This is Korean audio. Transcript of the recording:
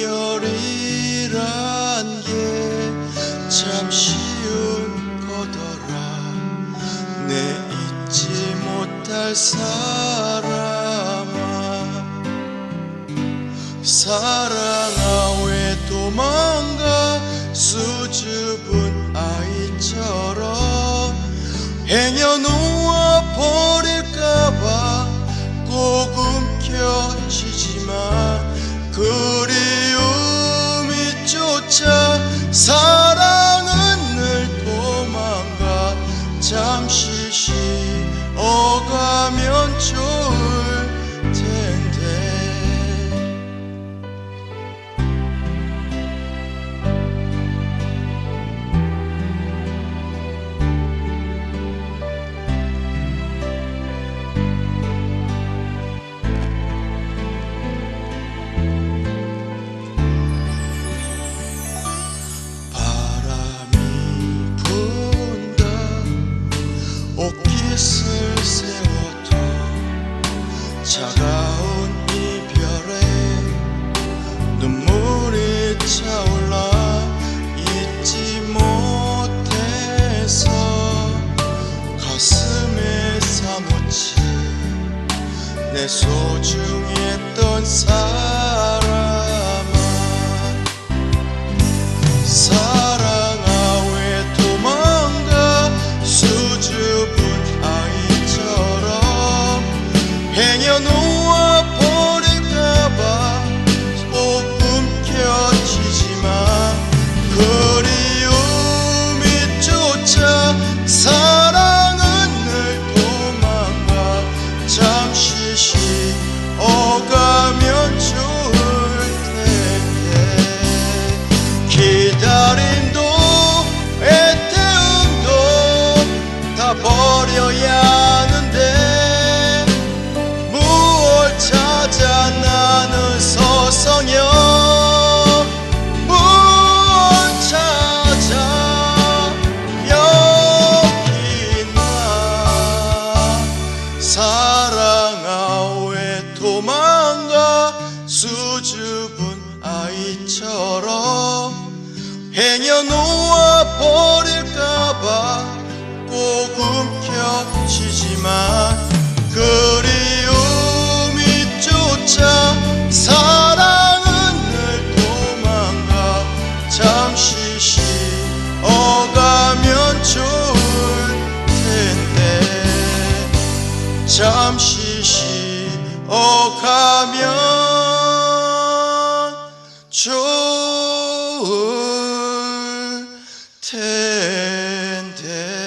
이별이란 게 참 쉬운 거더라. 내 잊지 못할 사람아. 사랑 눈물이 차올라 잊지 못해서 가슴에 사무친 내 소중했던 사람아 사랑아 왜 도망가 수줍은 아이처럼 행여놓아 버릴까봐 꼭 움켜쥐지만 그리움이 쫓아 사랑은 늘 도망가 잠시 쉬어가 잠시 쉬어가면 좋을 텐데.